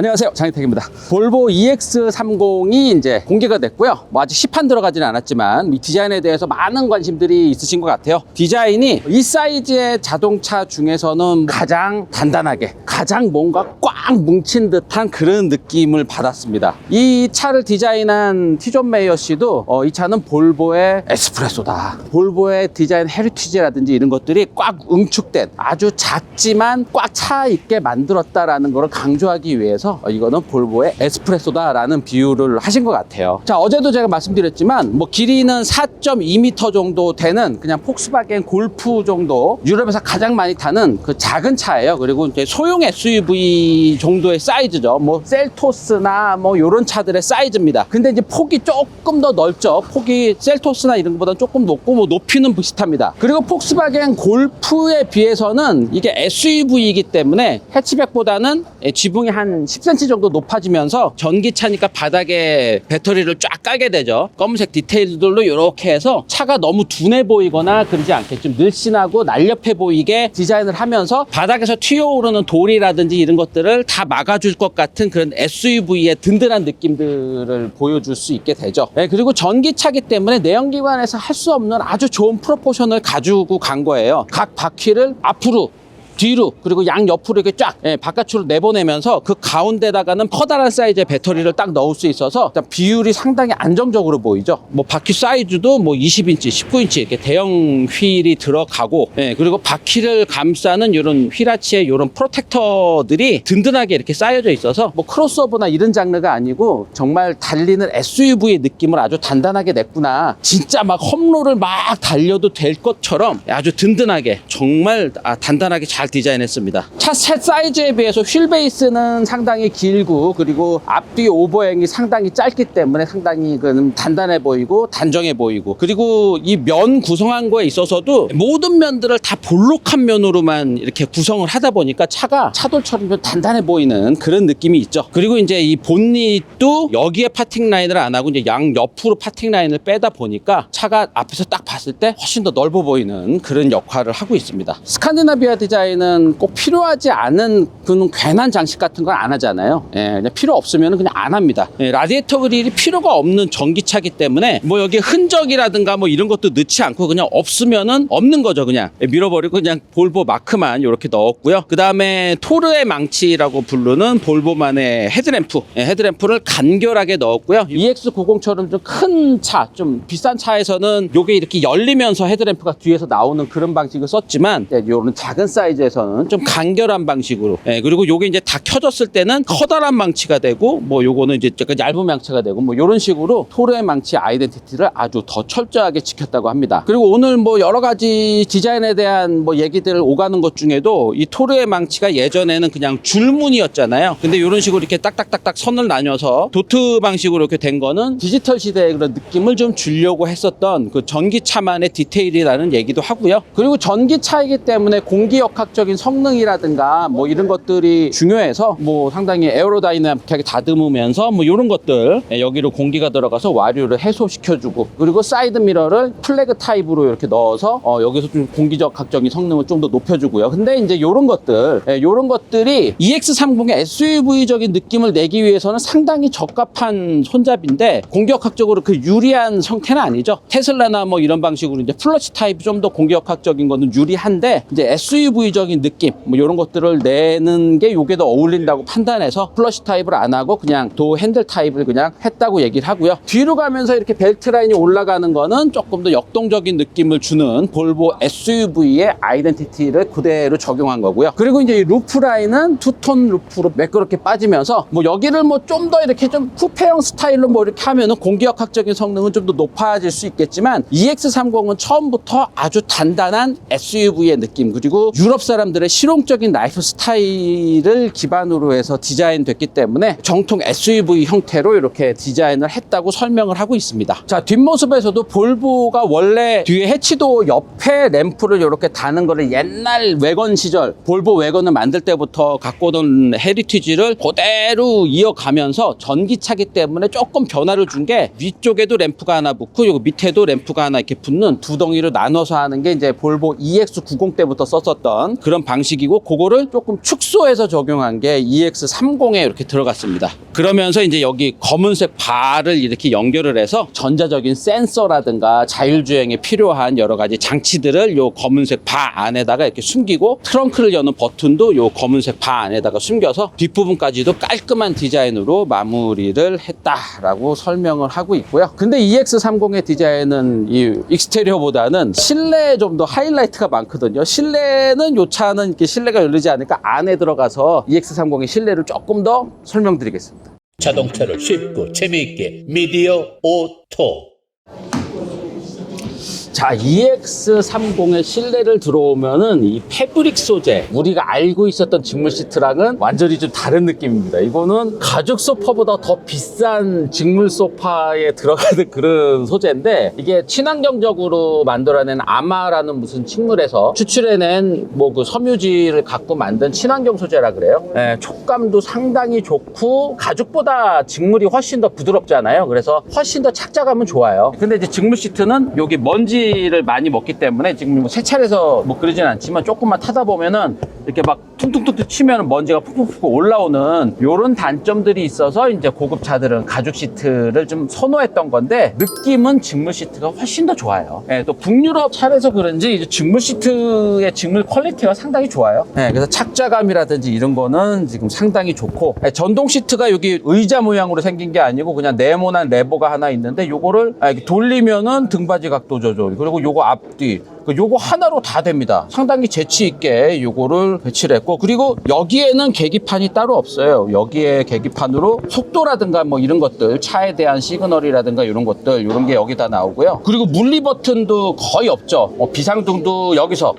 안녕하세요. 장희택입니다. 볼보 EX30이 이제 공개가 됐고요. 뭐 아직 시판 들어가지는 않았지만 이 디자인에 대해서 많은 관심들이 있으신 것 같아요. 디자인이 이 사이즈의 자동차 중에서는 가장 단단하게, 가장 뭔가 꽉 뭉친 듯한 그런 느낌을 받았습니다. 이 차를 디자인한 티존 메이어 씨도 어, 이 차는 볼보의 에스프레소다. 볼보의 디자인 헤리티지라든지 이런 것들이 꽉 응축된 아주 작지만 꽉 차 있게 만들었다라는 것을 강조하기 위해서 어, 이거는 볼보의 에스프레소다라는 비유를 하신 것 같아요. 자, 어제도 제가 말씀드렸지만 뭐 길이는 4.2m 정도 되는 그냥 폭스바겐 골프 정도 유럽에서 가장 많이 타는 그 작은 차예요. 그리고 이제 소형 SUV 정도의 사이즈죠. 뭐 셀토스나 뭐 이런 차들의 사이즈입니다. 근데 이제 폭이 조금 더 넓죠. 폭이 셀토스나 이런 것보다 조금 높고 뭐 높이는 비슷합니다. 그리고 폭스바겐 골프에 비해서는 이게 SUV이기 때문에 해치백보다는 지붕이 한 10cm 정도 높아지면서 전기차니까 바닥에 배터리를 쫙 깔게 되죠. 검은색 디테일들로 이렇게 해서 차가 너무 둔해 보이거나 그러지 않게 좀 늘씬하고 날렵해 보이게 디자인을 하면서 바닥에서 튀어오르는 돌이라든지 이런 것들을 다 막아줄 것 같은 그런 SUV의 든든한 느낌들을 보여줄 수 있게 되죠. 네, 그리고 전기차기 때문에 내연기관에서 할 수 없는 아주 좋은 프로포션을 가지고 간 거예요. 각 바퀴를 앞으로 뒤로 그리고 양 옆으로 이렇게 쫙 예, 바깥으로 내보내면서 그 가운데다가는 커다란 사이즈의 배터리를 딱 넣을 수 있어서 비율이 상당히 안정적으로 보이죠. 뭐 바퀴 사이즈도 뭐 20인치, 19인치 이렇게 대형 휠이 들어가고 예, 그리고 바퀴를 감싸는 이런 휠아치의 이런 프로텍터들이 든든하게 이렇게 쌓여져 있어서 뭐 크로스오버나 이런 장르가 아니고 정말 달리는 SUV의 느낌을 아주 단단하게 냈구나. 진짜 막 험로를 막 달려도 될 것처럼 아주 든든하게 정말 아, 단단하게 잘 디자인했습니다. 차셋 사이즈에 비해서 휠 베이스는 상당히 길고 그리고 앞뒤 오버행이 상당히 짧기 때문에 상당히 그 단단해 보이고 단정해 보이고 그리고 이 면 구성한 거에 있어서도 모든 면들을 다 볼록한 면으로만 이렇게 구성을 하다 보니까 차가 차돌처럼 좀 단단해 보이는 그런 느낌이 있죠. 그리고 이제 이 본닛도 여기에 파팅 라인을 안 하고 이제 양 옆으로 파팅 라인을 빼다 보니까 차가 앞에서 딱 봤을 때 훨씬 더 넓어 보이는 그런 역할을 하고 있습니다. 스칸디나비아 디자인 은꼭 필요하지 않은 그런 괜한 장식 같은 건 안 하잖아요. 예, 그냥 필요 없으면 그냥 안 합니다. 예, 라디에이터 그릴이 필요가 없는 전기차기 때문에 뭐 여기 흔적이라든가 뭐 이런 것도 넣지 않고 그냥 없으면은 없는 거죠. 그냥 예, 밀어버리고 그냥 볼보 마크만 이렇게 넣었고요. 그 다음에 토르의 망치라고 부르는 볼보만의 헤드램프, 예, 헤드램프를 간결하게 넣었고요. EX90처럼 좀 큰 차, 좀 비싼 차에서는 요게 이렇게 열리면서 헤드램프가 뒤에서 나오는 그런 방식을 썼지만 예, 요런 작은 사이즈 에서는 좀 간결한 방식으로 예, 그리고 요게 이제 다 켜졌을 때는 커다란 망치가 되고 뭐 요거는 이제 약간 얇은 망치가 되고 뭐 요런 식으로 토르의 망치 아이덴티티를 아주 더 철저하게 지켰다고 합니다. 그리고 오늘 뭐 여러 가지 디자인에 대한 뭐 얘기들을 오가는 것 중에도 이 토르의 망치가 예전에는 그냥 줄무늬였잖아요. 근데 이런 식으로 이렇게 딱딱딱딱 선을 나뉘어서 도트 방식으로 이렇게 된 거는 디지털 시대의 그런 느낌을 좀 주려고 했었던 그 전기차만의 디테일이라는 얘기도 하고요. 그리고 전기차이기 때문에 공기역학 적인 성능이라든가 뭐 이런 것들이 중요해서 뭐 상당히 에어로다이나믹하게 다듬으면서 뭐 이런 것들 예, 여기로 공기가 들어가서 와류를 해소시켜주고 그리고 사이드 미러를 플래그 타입으로 이렇게 넣어서 어, 여기서 좀 공기적학적인 성능을 좀 더 높여주고요. 근데 이제 이런 것들 예, 이런 것들이 EX30의 SUV적인 느낌을 내기 위해서는 상당히 적합한 손잡인데 공격학적으로 그 유리한 형태는 아니죠. 테슬라나 뭐 이런 방식으로 이제 플러시 타입 좀 더 공격학적인 거는 유리한데 이제 SUV적 인 느낌 뭐 이런 것들을 내는 게 요게 더 어울린다고 판단해서 플러시 타입을 안 하고 그냥 도 핸들 타입을 그냥 했 다고 얘기를 하고요. 뒤로 가면서 이렇게 벨트 라인이 올라가는 거는 조금 더 역동적인 느낌을 주는 볼보 SUV의 아이덴티티를 그대로 적용한 거고요. 그리고 이제 이 루프 라인은 투톤 루프로 매끄럽게 빠지면서 뭐 여기를 뭐 좀 더 이렇게 좀 쿠페형 스타일로 뭐 이렇게 하면은 공기역학적인 성능은 좀 더 높아질 수 있겠지만 EX30은 처음부터 아주 단단한 SUV의 느낌 그리고 유럽 사람들의 실용적인 라이프 스타일을 기반으로 해서 디자인됐기 때문에 정통 SUV 형태로 이렇게 디 자인을 했다고 설명을 하고 있습니다. 자 뒷모습에서도 볼보가 원래 뒤에 해치도 옆에 램프를 이렇게 다는 거를 옛날 외건 시절 볼보 외건을 만들 때부터 갖고 오던 헤리티지를 그대로 이어가면서 전기차기 때문에 조금 변화를 준 게 위쪽에도 램프가 하나 붙고 여기 밑에도 램프가 하나 이렇게 붙는 두 덩이로 나눠서 하는 게 이제 볼보 EX90 때부터 썼었던 그런 방식이고 그거를 조금 축소 축소해서 적용한 게 EX30에 이렇게 들어갔습니다. 그러면서 이제 여기 검은색 바를 이렇게 연결을 해서 전자적인 센서라든가 자율주행에 필요한 여러 가지 장치들을 요 검은색 바 안에다가 이렇게 숨기고 트렁크를 여는 버튼도 요 검은색 바 안에다가 숨겨서 뒷부분까지도 깔끔한 디자인으로 마무리를 했다라고 설명을 하고 있고요. 근데 EX30의 디자인은 이 익스테리어보다는 실내에 좀 더 하이라이트가 많거든요. 실내는 요 차는 이렇게 실내가 열리지 않으니까 안에 들어가서 EX30의 실내를 조금 더 설명드리겠습니다. 자동차를 쉽고 재미있게 미디어 오토 자, EX30의 실내를 들어오면은 이 패브릭 소재, 우리가 알고 있었던 직물 시트랑은 완전히 좀 다른 느낌입니다. 이거는 가죽 소파보다 더 비싼 직물 소파에 들어가는 그런 소재인데 이게 친환경적으로 만들어낸 아마라는 무슨 식물에서 추출해낸 뭐 그 섬유질을 갖고 만든 친환경 소재라 그래요. 예, 촉감도 상당히 좋고 가죽보다 직물이 훨씬 더 부드럽잖아요. 그래서 훨씬 더 착자감은 좋아요. 근데 이제 직물 시트는 여기 먼지 를 많이 먹기 때문에 지금 뭐 세차해서 뭐 그러진 않지만 조금만 타다 보면은 이렇게 막 퉁퉁퉁퉁 치면 먼지가 푹푹푹 올라오는 이런 단점들이 있어서 이제 고급 차들은 가죽 시트를 좀 선호했던 건데 느낌은 직물 시트가 훨씬 더 좋아요. 예, 또 북유럽 차라서 그런지 이제 직물 시트의 직물 퀄리티가 상당히 좋아요. 예, 그래서 착자감이라든지 이런 거는 지금 상당히 좋고 예, 전동 시트가 여기 의자 모양으로 생긴 게 아니고 그냥 네모난 레버가 하나 있는데 요거를 아, 돌리면은 등받이 각도 조절 그리고 요거 앞뒤 그 요거 하나로 다 됩니다. 상당히 재치 있게 요거를 배치를 했고 그리고 여기에는 계기판이 따로 없어요. 여기에 계기판으로 속도라든가 뭐 이런 것들 차에 대한 시그널이라든가 이런 것들 이런 게 여기다 나오고요. 그리고 물리 버튼도 거의 없죠. 뭐 비상등도 여기서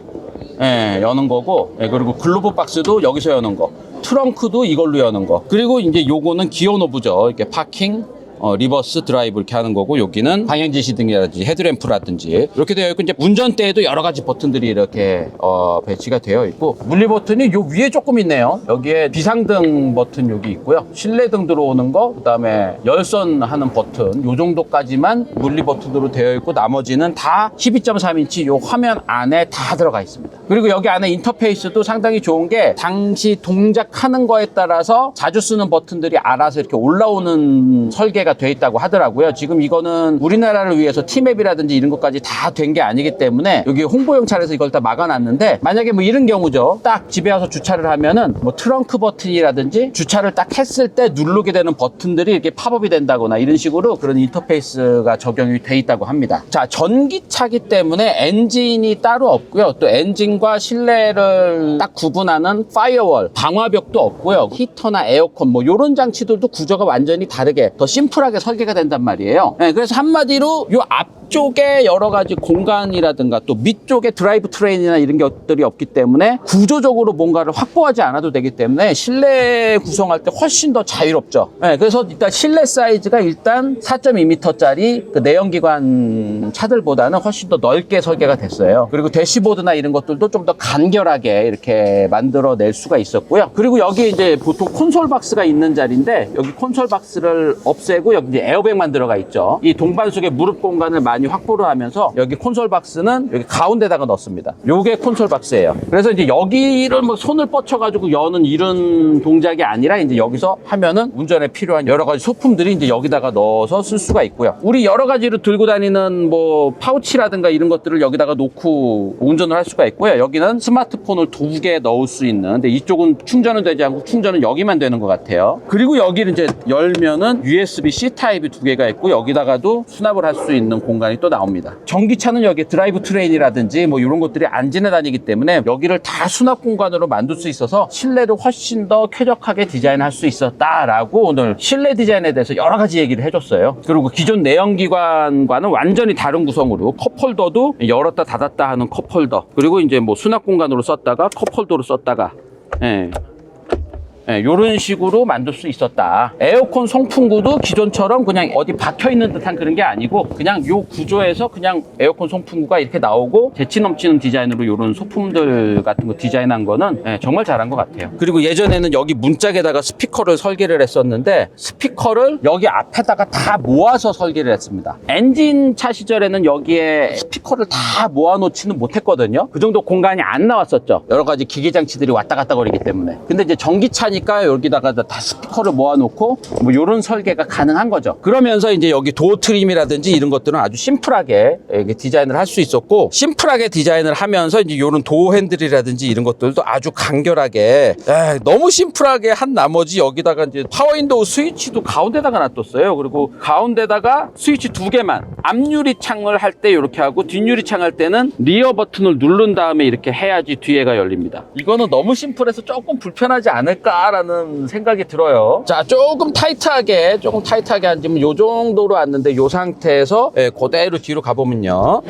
예, 여는 거고 예, 그리고 글로브 박스도 여기서 여는 거 트렁크도 이걸로 여는 거 그리고 이제 요거는 기어 노브죠 이렇게 파킹 어, 리버스 드라이브 이렇게 하는 거고 여기는 방향 지시 등이라든지 헤드램프라든지 이렇게 되어 있고 이제 운전대에도 여러 가지 버튼들이 이렇게 어, 배치가 되어 있고 물리 버튼이 요 위에 조금 있네요. 여기에 비상등 버튼 여기 있고요. 실내등 들어오는 거 그다음에 열선 하는 버튼 요 정도까지만 물리 버튼으로 되어 있고 나머지는 다 12.3인치 요 화면 안에 다 들어가 있습니다. 그리고 여기 안에 인터페이스도 상당히 좋은 게 당시 동작하는 거에 따라서 자주 쓰는 버튼들이 알아서 이렇게 올라오는 설계가 돼 있다고 하더라고요. 지금 이거는 우리나라를 위해서 티맵이라든지 이런 것까지 다 된 게 아니기 때문에 여기 홍보용 차에서 이걸 다 막아놨는데 만약에 뭐 이런 경우죠. 딱 집에 와서 주차를 하면은 뭐 트렁크 버튼이라든지 주차를 딱 했을 때 누르게 되는 버튼들이 이렇게 팝업이 된다거나 이런 식으로 그런 인터페이스가 적용이 돼 있다고 합니다. 자, 전기차기 때문에 엔진이 따로 없고요. 또 엔진과 실내를 딱 구분하는 파이어월, 방화벽도 없고요. 히터나 에어컨 뭐 이런 장치들도 구조가 완전히 다르게 더 심플 하게 설계가 된단 말이에요. 네, 그래서 한마디로 요앞 쪽에 여러 가지 공간이라든가 또 밑쪽에 드라이브 트레인이나 이런 것들이 없기 때문에 구조적으로 뭔가를 확보하지 않아도 되기 때문에 실내 구성할 때 훨씬 더 자유롭죠. 네, 그래서 일단 실내 사이즈가 일단 4.2m짜리 그 내연기관 차들보다는 훨씬 더 넓게 설계가 됐어요. 그리고 대시보드나 이런 것들도 좀 더 간결하게 이렇게 만들어낼 수가 있었고요. 그리고 여기 이제 보통 콘솔 박스가 있는 자리인데 여기 콘솔 박스를 없애고 여기 에어백만 들어가 있죠. 이 동반 속에 무릎 공간을 많이 확보를 하면서 여기 콘솔 박스는 여기 가운데다가 넣습니다. 요게 콘솔 박스예요. 그래서 이제 여기를 뭐 손을 뻗쳐가지고 여는 이런 동작이 아니라 이제 여기서 하면은 운전에 필요한 여러 가지 소품들이 이제 여기다가 넣어서 쓸 수가 있고요. 우리 여러 가지로 들고 다니는 뭐 파우치라든가 이런 것들을 여기다가 놓고 운전을 할 수가 있고요. 여기는 스마트폰을 두 개 넣을 수 있는 근데 이쪽은 충전은 되지 않고 충전은 여기만 되는 것 같아요. 그리고 여기를 이제 열면은 USB-C 타입이 두 개가 있고 여기다가도 수납을 할 수 있는 공간이 또 나옵니다. 전기차는 여기 드라이브 트레인이라든지 뭐 이런 것들이 안 지나다니기 때문에 여기를 다 수납 공간으로 만들 수 있어서 실내를 훨씬 더 쾌적하게 디자인할 수 있었다라고 오늘 실내 디자인에 대해서 여러 가지 얘기를 해줬어요. 그리고 기존 내연기관과는 완전히 다른 구성으로 컵홀더도 열었다 닫았다 하는 컵홀더 그리고 이제 뭐 수납 공간으로 썼다가 컵홀더로 썼다가 예. 이런 식으로 만들 수 있었다. 에어컨 송풍구도 기존처럼 그냥 어디 박혀 있는 듯한 그런 게 아니고 그냥 요 구조에서 그냥 에어컨 송풍구가 이렇게 나오고 재치 넘치는 디자인으로 이런 소품들 같은 거 디자인한 거는 예, 정말 잘한 것 같아요. 그리고 예전에는 여기 문짝에다가 스피커를 설계를 했었는데 스피커를 여기 앞에다가 다 모아서 설계를 했습니다. 엔진 차 시절에는 여기에 스피커를 다 모아놓지는 못했거든요. 그 정도 공간이 안 나왔었죠. 여러 가지 기계 장치들이 왔다 갔다 거리기 때문에. 근데 이제 전기차니 까 여기다가 다 스피커를 모아놓고 뭐 이런 설계가 가능한 거죠. 그러면서 이제 여기 도어 트림이라든지 이런 것들은 아주 심플하게 디자인을 할 수 있었고 심플하게 디자인을 하면서 이제 이런 도어 핸들이라든지 이런 것들도 아주 간결하게 에, 너무 심플하게 한 나머지 여기다가 이제 파워 윈도우 스위치도 가운데다가 놔뒀어요. 그리고 가운데다가 스위치 두 개만 앞유리 창을 할 때 이렇게 하고 뒷유리 창 할 때는 리어 버튼을 누른 다음에 이렇게 해야지 뒤에가 열립니다. 이거는 너무 심플해서 조금 불편하지 않을까 라는 생각이 들어요. 자, 조금 타이트하게 조금 타이트하게 앉으면 이 정도로 앉는데 이 상태에서 예, 그대로 뒤로 가보면요.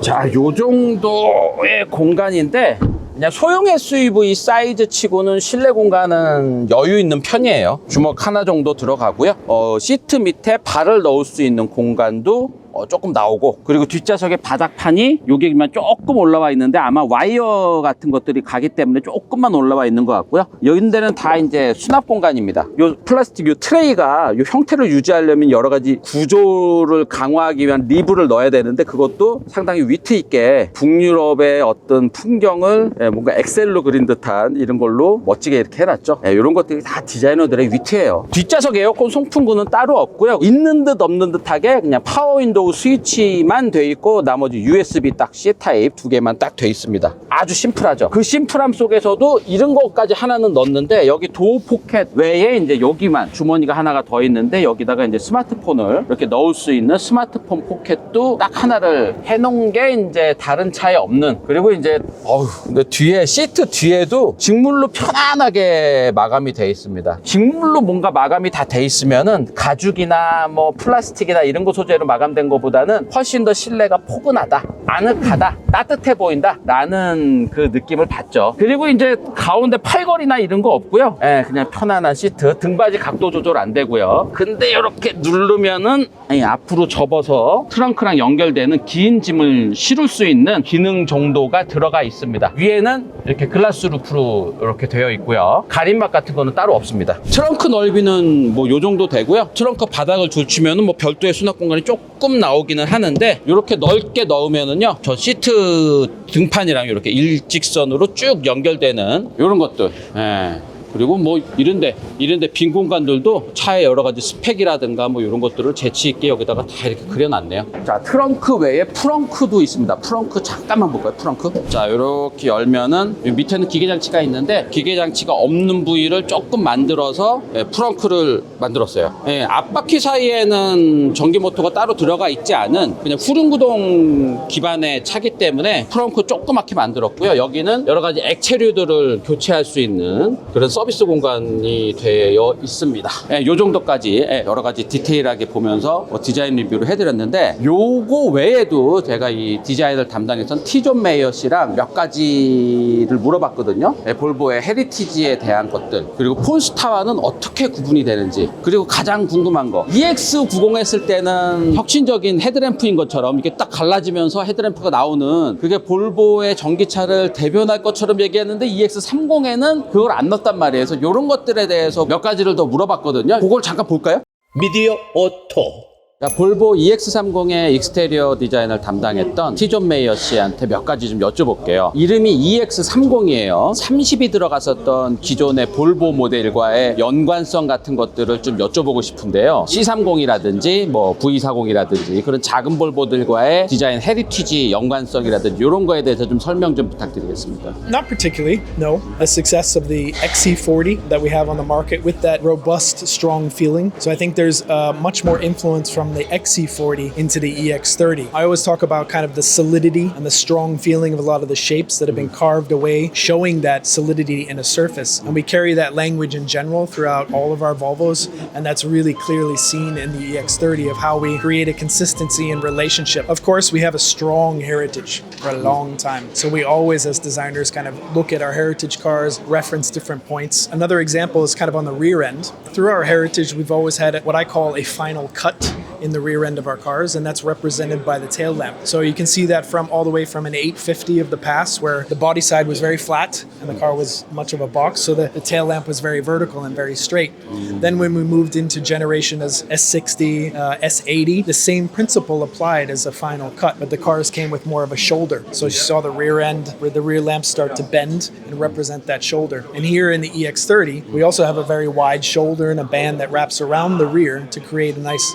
자, 요 정도의 공간인데 그냥 소형 SUV 사이즈 치고는 실내 공간은 여유 있는 편이에요. 주먹 하나 정도 들어가고요. 어, 시트 밑에 발을 넣을 수 있는 공간도 어, 조금 나오고 그리고 뒷좌석의 바닥판이 여기만 조금 올라와 있는데 아마 와이어 같은 것들이 가기 때문에 조금만 올라와 있는 것 같고요. 여기 데는 다 이제 수납 공간입니다. 요 플라스틱 요 트레이가 요 형태를 유지하려면 여러 가지 구조를 강화하기 위한 리브를 넣어야 되는데 그것도 상당히 위트 있게 북유럽의 어떤 풍경을 예, 뭔가 엑셀로 그린 듯한 이런 걸로 멋지게 이렇게 해놨죠. 예, 이런 것들이 다 디자이너들의 위트예요. 뒷좌석 에어컨 송풍구는 따로 없고요. 있는 듯 없는 듯하게 그냥 파워 윈도우 스위치만 돼 있고 나머지 USB 딱 C 타입 두 개만 딱 돼 있습니다. 아주 심플하죠. 그 심플함 속에서도 이런 것까지 하나는 넣었는데 여기 도어 포켓 외에 이제 여기만 주머니가 하나가 더 있는데 여기다가 이제 스마트폰을 이렇게 넣을 수 있는 스마트폰 포켓도 딱 하나를 해놓은 게 이제 다른 차에 없는 그리고 이제 어휴 근데 뒤에 시트 뒤에도 직물로 편안하게 마감이 돼 있습니다. 직물로 뭔가 마감이 다 돼 있으면은 가죽이나 뭐 플라스틱이나 이런 거 소재로 마감된 것보다는 훨씬 더 실내가 포근하다, 아늑하다, 따뜻해 보인다 라는 그 느낌을 받죠. 그리고 이제 가운데 팔걸이나 이런 거 없고요. 예, 그냥 편안한 시트, 등받이 각도 조절 안 되고요. 근데 이렇게 누르면은 이 앞으로 접어서 트렁크랑 연결되는 긴 짐을 실을 수 있는 기능 정도가 들어가 있습니다. 위에는 이렇게 글라스 루프로 이렇게 되어 있고요. 가림막 같은 거는 따로 없습니다. 트렁크 넓이는 뭐 요 정도 되고요. 트렁크 바닥을 줄치면은 뭐 별도의 수납 공간이 조금 나오기는 하는데 이렇게 넓게 넣으면은요. 저 시트 등판이랑 이렇게 일직선으로 쭉 연결되는 이런 것들. 예. 그리고 뭐 이런데 이런데 빈 공간들도 차의 여러 가지 스펙이라든가 뭐 이런 것들을 재치 있게 여기다가 다 이렇게 그려놨네요. 자 트렁크 외에 프렁크도 있습니다. 프렁크 잠깐만 볼까요? 프렁크. 자 이렇게 열면은 이 밑에는 기계 장치가 있는데 기계 장치가 없는 부위를 조금 만들어서 예, 프렁크를 만들었어요. 예, 앞바퀴 사이에는 전기 모터가 따로 들어가 있지 않은 그냥 후륜구동 기반의 차기 때문에 프렁크 조그맣게 만들었고요. 여기는 여러 가지 액체류들을 교체할 수 있는 그런 서 비스 공간이 되어 있습니다. 예, 요 정도까지 예, 여러 가지 디테일하게 보면서 뭐 디자인 리뷰를 해드렸는데 요거 외에도 제가 이 디자인을 담당했던 티존 메이어 씨랑 몇 가지를 물어봤거든요. 예, 볼보의 헤리티지에 대한 것들 그리고 폰스타와는 어떻게 구분이 되는지 그리고 가장 궁금한 거 EX90 했을 때는 혁신적인 헤드램프인 것처럼 이게 딱 갈라지면서 헤드램프가 나오는 그게 볼보의 전기차를 대변할 것처럼 얘기했는데 EX30에는 그걸 안 넣었단 말이에요. 그래서 이런 것들에 대해서 몇 가지를 더 물어봤거든요. 그걸 잠깐 볼까요? 미디어 오토 자, 볼보 EX30의 익스테리어 디자인을 담당했던 티존 메이어 씨한테 몇 가지 좀 여쭤볼게요. 이름이 EX30이에요. 30이 들어갔었던 기존의 볼보 모델과의 연관성 같은 것들을 좀 여쭤보고 싶은데요. C30이라든지 뭐 V40이라든지 그런 작은 볼보들과의 디자인 헤리티지 연관성이라든지 이런 거에 대해서 좀 설명 좀 부탁드리겠습니다. Not particularly, no. A success of the XC40 that we have on the market with that robust, strong feeling. So I think there's uh, much more influence from the XC40 into the EX30. I always talk about kind of the solidity and the strong feeling of a lot of the shapes that have been carved away, showing that solidity in a surface. And we carry that language in general throughout all of our Volvos, and that's really clearly seen in the EX30 of how we create a consistency in relationship. Of course, we have a strong heritage for a long time. So we always, as designers, kind of look at our heritage cars, reference different points. Another example is kind of on the rear end. Through our heritage, we've always had what I call a final cut in the rear end of our cars, and that's represented by the tail lamp. So you can see that from all the way from an 850 of the past, where the body side was very flat and the car was much of a box, so the, the tail lamp was very vertical and very straight. Then when we moved into generation as S60, uh, S80, the same principle applied as a final cut, but the cars came with more of a shoulder. So you saw the rear end where the rear lamps start to bend and represent that shoulder. And here in the EX30, we also have a very wide shoulder and a band that wraps around the rear to create a nice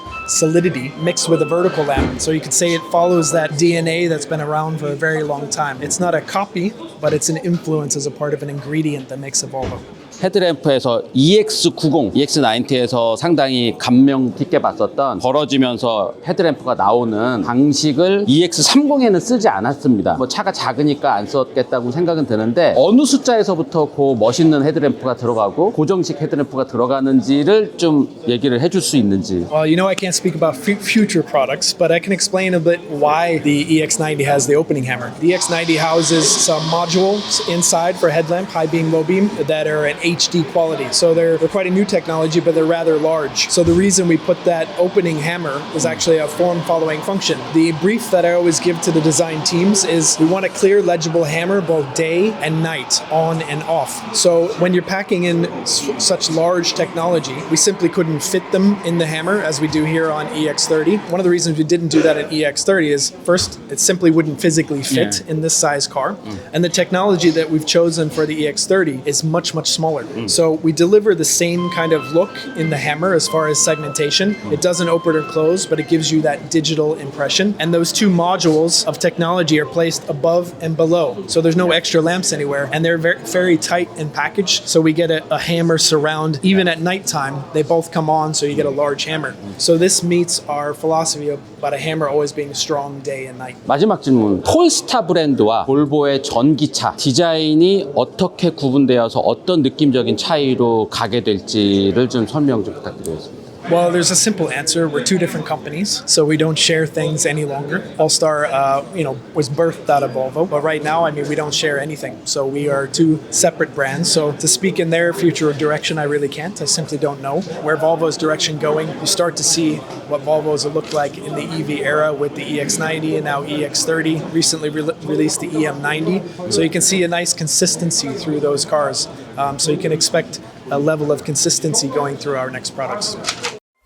solidity mixed with a vertical lamp. So you could say it follows that DNA that's been around for a very long time. It's not a copy, but it's an influence as a part of an ingredient that makes a Volvo. 헤드램프에서 E EX90, EX90에서 상당히 감명 깊게 봤었던 벌어지면서 헤드램프가 나오는 방식을 E EX30에는 쓰지 않았습니다. 뭐 차가 작으니까 안 썼겠다고 생각은 드는데 어느 숫자에서부터 그 멋있는 헤드램프가 들어가고 고정식 헤드램프가 들어가는지를 좀 얘기를 해줄 수 있는지 Well, you know, I can't speak about fu- future products, but I can explain a bit why the EX90 has the opening hammer. The EX90 houses some modules inside for headlamp, high beam, low beam, that are at HD quality. So they're, they're quite a new technology, but they're rather large. So the reason we put that opening hammer is actually a form following function. The brief that I always give to the design teams is we want a clear, legible hammer both day and night, on and off. So when you're packing in s- such large technology, we simply couldn't fit them in the hammer as we do here on EX30. One of the reasons we didn't do that at EX30 is first, it simply wouldn't physically fit Yeah. in this size car. Mm. And the technology that we've chosen for the EX30 is much, much smaller. So we deliver the same kind of look in the hammer as far as segmentation. It doesn't open or close, but it gives you that digital impression. And those two modules of technology are placed above and below. So there's no extra lamps anywhere. And they're very, very tight in package. So we get a, a hammer surround. Even at nighttime, they both come on, so you get a large hammer. So this meets our philosophy of about a hammer always being strong day and night. 마지막 질문. 폴스타 브랜드와 볼보의 전기차 디자인이 어떻게 구분되어서 어떤 느낌 적인 차이로 가게 될지를 좀 설명 좀 부탁드리겠습니다. Well, there's a simple answer. We're two different companies, so we don't share things any longer. Allstar, uh, you know, was birthed out of Volvo, but right now, I mean, we don't share anything. So we are two separate brands. So to speak in their future direction, I really can't. I simply don't know where Volvo's direction going. You start to see what Volvos will look like in the EV era with the EX90 and now EX30. Recently re- released the EM90, so you can see a nice consistency through those cars. Um, so you can expect a level of consistency going through our next products.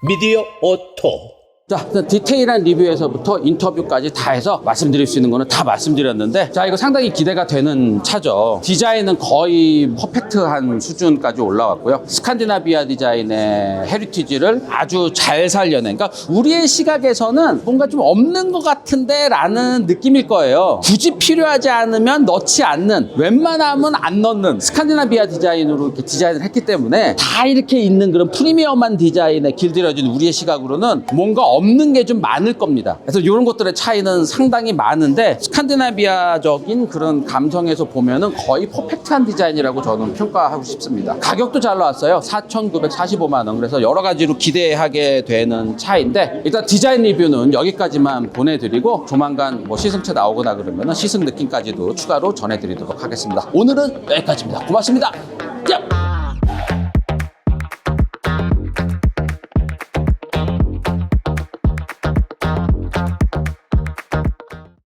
Video or talk. 자, 디테일한 리뷰에서부터 인터뷰까지 다 해서 말씀드릴 수 있는 거는 다 말씀드렸는데 자, 이거 상당히 기대가 되는 차죠. 디자인은 거의 퍼펙트한 수준까지 올라왔고요. 스칸디나비아 디자인의 헤리티지를 아주 잘 살려낸 그러니까 우리의 시각에서는 뭔가 좀 없는 것 같은데 라는 느낌일 거예요. 굳이 필요하지 않으면 넣지 않는 웬만하면 안 넣는 스칸디나비아 디자인으로 이렇게 디자인을 했기 때문에 다 이렇게 있는 그런 프리미엄한 디자인에 길들여진 우리의 시각으로는 뭔가 없는 게 좀 많을 겁니다. 그래서 이런 것들의 차이는 상당히 많은데 스칸디나비아적인 그런 감성에서 보면은 거의 퍼펙트한 디자인이라고 저는 평가하고 싶습니다. 가격도 잘 나왔어요. 4,945만 원. 그래서 여러 가지로 기대하게 되는 차인데 일단 디자인 리뷰는 여기까지만 보내드리고 조만간 뭐 시승차 나오거나 그러면은 시승 느낌까지도 추가로 전해드리도록 하겠습니다. 오늘은 여기까지입니다. 고맙습니다. 야!